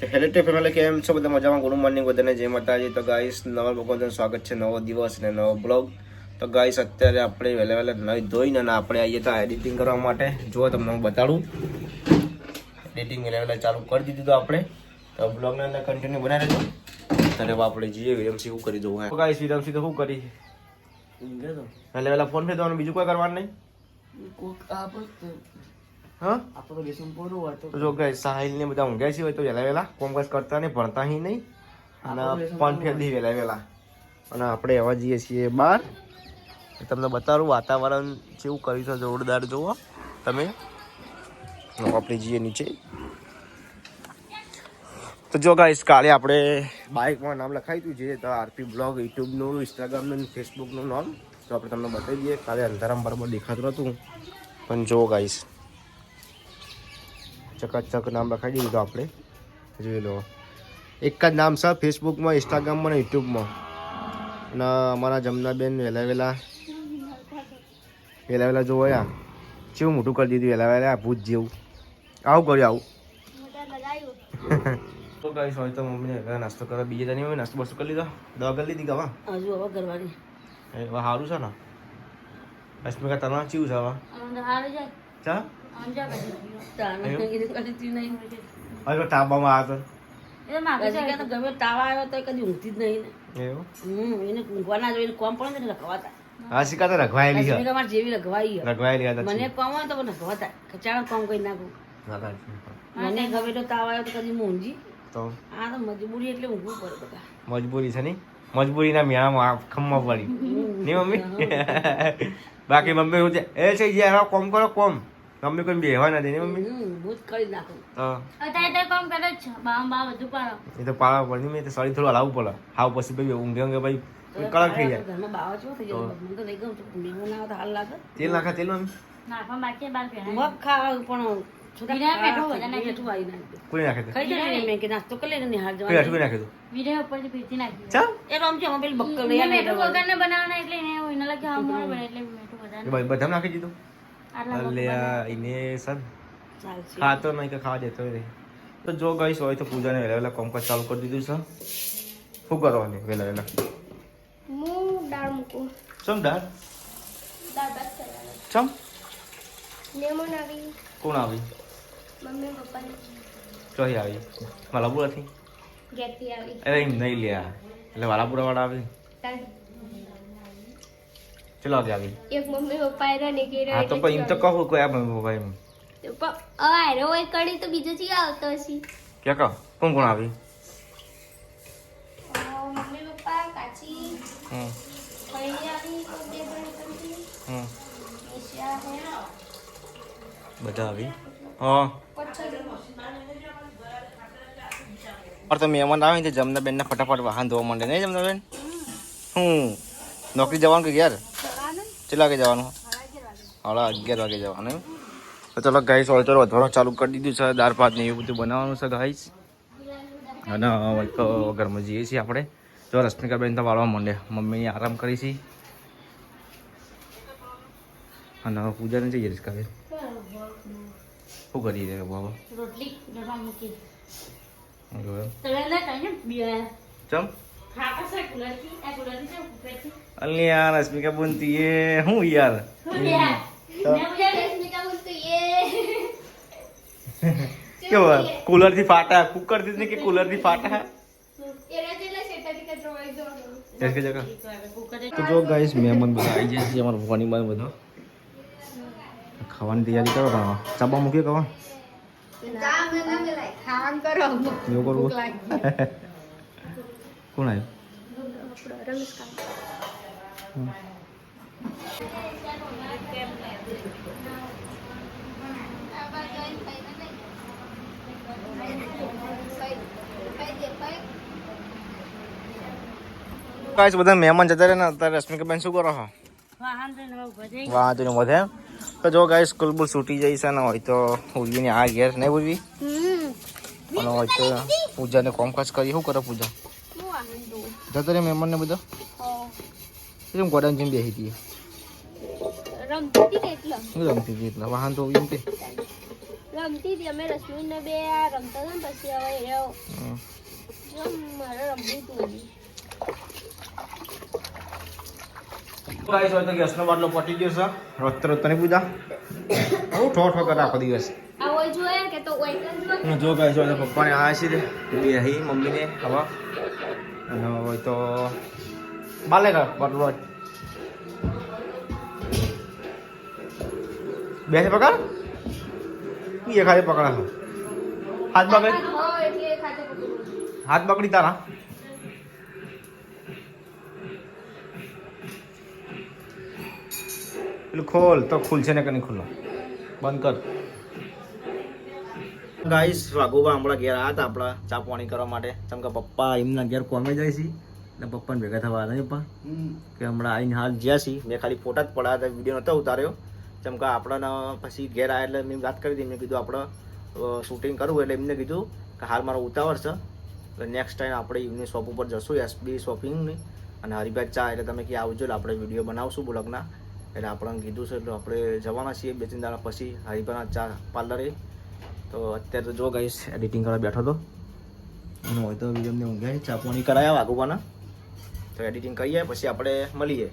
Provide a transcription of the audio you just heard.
તો hello two family કેમ છો? બધા મજામાં? ગુડ મોર્નિંગ બધાને. જય માતાજી. તો ગાઈસ નવા ભગવાન સ્વાગત છે. નવો દિવસ ને નવો બ્લોગ. તો ગાઈસ અત્યારે આપણે વહેલા વહેલા નહીં ધોઈને અને આપણે આવીએ તો એડિટિંગ કરવા માટે. જો તમને હું બતાડું. એડિટિંગ વહેલા વહેલા ચાલુ કરી દીધું તો આપણે. તો બ્લોગને અંદર કન્ટિન્યુ બનાવી રહેજો ત્યારે હવે આપણે જઈએ વિરમસી શું કરી દઉં ગાઈસ વિરમસી તો શું કરી? વહેલા વહેલા ફોન ફેર દેવાનું બીજું કોઈ કરવાનું નહીં? જો ગાઈસ સાહિલ ને બધા ઊંઘ્યા છે હોય તો વહેલા વહેલા. કોમકાજ કરતા નહીં ભણતા હી નહીં. અને વહેલા વહેલા. અને આપણે એવા જઈએ છીએ બહાર. તમને બતાવું વાતાવરણ કેવું કર્યું છે જોરદાર જુઓ. તમે આપણે જઈએ નીચે. તો જો ગાઈસ કાલે આપણે બાઇકમાં નામ લખાવી હતું જે તો આરપી બ્લોગ યુટ્યુબનું ઇન્સ્ટાગ્રામનું ફેસબુકનું નામ. તો આપણે તમને બતાવી દઈએ. કાલે અંધારામ બરાબર દેખાતું નહોતું. પણ જો ગાઈસ ચકાચક નામ લખાવી દીધું હતું આપણે. જોઈ લો. એક જ નામ છે ફેસબુકમાં ઇન્સ્ટાગ્રામમાં અને યુટ્યુબમાં અને અમારા જમનાબેન વહેલા વહેલા વહેલા વહેલા જો આ. કેવું મોટું કરી દીધું વહેલા વહેલા ભૂત જેવું. આવું કર્યું આવું. તો ગાઈસ હોય તો મમ્મીને ઘરે નાસ્તો કરવા બીજે તારી મમ્મી નાસ્તો બસ્તો કરી લીધો? દવા કરી લીધી ગવા હજુ હવે કરવાની. એ હવે સારું છે ને? રશ્મિકા તને ચીવું છે હવે? ચા તાને એવું? તાબામાં આવ્યો તો. ગમે તાવ આવ્યો તો કદી ઊંઘતી જ નહીં તો એવું? હમ એને ઊંઘવાના જોઈએ કોમ પણ ને રખવાતા. હા શીખા તો રખવાયેલી છે. રશ્મિકા જેવી રખવાઈ રખવાયેલી મને કોમ હોય તો મને રખવાતા. ખચાણા કોમ કરી નાખું. મને ગમે તો તાવ આવ્યો તો કદી ઊંઘી. તો? આ તો મજબૂરી એટલે ઊંઘવું પડે બધા. મજબૂરી છે નહીં મજબૂરીના મેળામાં ખમવા પડી. નહીં મમ્મી? બાકી મમ્મી એ છે કોમ કરો કોમ. મમ્મી કોઈ બેહવા નથી નહીં મમ્મી? ભૂત કરી નાખું. અત્યારે તો કામ કરે છે. બામ બા બધું પાડો. એ તો પાડવા પડે નહીં મેં તો સળી થોડું હલાવવું પડે. હાવ પછી ભાઈ ઊંઘે ઊંઘે ભાઈ કડક થઈ જાય. ઘરમાં બાવા ચેવો થઈ જાય મને તો નહીં ગમતું લીંબુ ના તો હાલ લાગે. તેલ નાખા તેલ મમ્મી? નાખવા બાકી બાર ફેરા મગ ખાવ પણ કોઈ નાખે તો? ખાઈ મેં કે નાસ્તો કરી લે નિહાળ કોઈ નાખે તો? વીડિયો ઉપરથી પીતી નાખી ચા એ રમ છે અમે બક્કર લઈ મેં આવે મેઠું વગરને એટલે એને એના લાગે આમ મોડું એટલે મેઠું વધારે બધા નાખી દીધું? આટલા અલે આ એને સર ખાતો નહીં કે ખાવા દેતો નહીં. તો જો ગઈ હોય તો પૂજાને વહેલા વહેલા કોમકાજ ચાલુ કરી દીધું છે. શું કરવાની વહેલા વહેલા? હું દાળ મૂકું. ચમ દાળ? ચમ? લેમન આવી. કોણ આવી? મમ્મી પપ્પા ચોહી આવી. વાલાપુરાથી ગેતી આવી. અરે નહીં લ્યા. એટલે વાલાપુરા વાળા આવી ચલો કે આવી એક મમ્મી પપ્પાએ રને કે હા તો પણ એમ તો કહું કોઈ આ મમ્મી પપ્પા એમ તો અરે ઓય કડી તો બીજો જી આવતો છે કે કહો કોણ કોણ આવી મમ્મી પપ્પા કાચી હમ બધા આવી હા પર તો મહેમાન આવે ને જમનાબેનના ફટાફટ વાહન ધોવા માંડે નહીં જમનાબેન હું નોકરી જવાનું કે યાર કેટલા વાગે જવાનું? સાડા અગિયાર વાગે જવાનું? તો ચલો ગાઈસ તો વધવાનું ચાલુ કરી દીધું છે દાળ ભાત ને એવું બધું બનાવવાનું છે ગાઈસ અને તો ઘરમાં જઈએ છીએ આપણે. જો રશ્મિકાબેન તો વાળવા માંડે. મમ્મી આરામ કરી છે. અને હવે પૂજાને જઈએ રશ્મિકાબેન. શું કરી રહ્યા બાબા? રોટલી ચમ? યાર રશ્મિકા બોલતી એ હું યાર મેં કેવું કુલરથી ફાટા કુકરથી કે કુલરથી ફાટા તો જો ગાઈસ મહેમાન બધા આવી જાય છે અમારા ભગવાની બધા ખાવાની તૈયારી કરો પણ ચાબા મૂકી એવું કરવું કોણ આવ્યું રમેશ કાકા. ગાઈસ બધા મહેમાન જતા રહે ને અત્યારે રશ્મિકા બેન શું કરો છો? વાહ તો વધે તો જો ગાય સ્કૂલ બુલ છૂટી જાય છે ને હોય તો ઉર્વીને આ ઘેર નહીં ઉર્વી? અને હોય તો પૂજાને કોમકાજ કરી શું કરો પૂજા? જતો રે મહેમાન ને બધા કેમ ગોડાઉન જેમ બેસી હતી? રમતી રમતી હતી એટલે? વાહન તો એમ કે. રમતી હતી અમે રશ્મિ ને બે આ રમતા હતા ને પછી હવે એ રહ્યો. મારે રમવું હતું ગાઈસ હોય તો ગેસનો બાટલો પટી ગયો છે. રોત રોત નહીં પૂજા. હું ઠો ઠો કરે આખો દિવસ. આ હોય જોયા કે તો હોય તો જો. હું જો હોય તો પપ્પાને આવ્યા છે બે હી મમ્મીને હવા અને હોય તો બાલે કર બાટલો બે છે પકડ. એ ખાતે પકડા હાથ પકડ. હાથ પકડી તારા. પેલું ખોલ તો ખુલશે ને કે નહીં ખુલ્લો? બંધ કર. ગાઈસ વાઘુબા હમણાં ઘેર આવ્યા હતા આપણા ચા પાણી કરવા માટે. કેમ કે પપ્પા એમના ઘેર કોમે જાય છે ને પપ્પાને ભેગા થવા નહીં પપ્પા. કે હમણાં આવીને હાલ જ્યાં છીએ મેં ખાલી ફોટા જ પડ્યા હતા વીડિયો નહોતો ઉતાર્યો. જેમ કે આપણાના પછી ઘેર આવ્યા એટલે મેં વાત કરી હતી મેં કીધું આપણે શૂટિંગ કરવું એટલે એમને કીધું કે હાલ મારો ઉતાવળ છે. નેક્સ્ટ ટાઈમ આપણે એમની શોપ ઉપર જશું એસબી શોપિંગની અને હરિભાઈ ચા એટલે તમે કે આવજો એટલે આપણે વીડિયો બનાવશું બ્લોગના. એટલે આપણને કીધું છે એટલે આપણે જવાના છીએ બે ત્રણ દાડા પછી હરિભાઈના ચા પાર્લરે તો અત્યારે તો જો ગઈશ એડિટિંગ કરવા બેઠો હતો હું હોય તો વીડિયો ઊંઘ્યા ચા પાણી કરાયા વાઘુબાના તો એડિટિંગ કરીએ પછી આપણે મળીએ.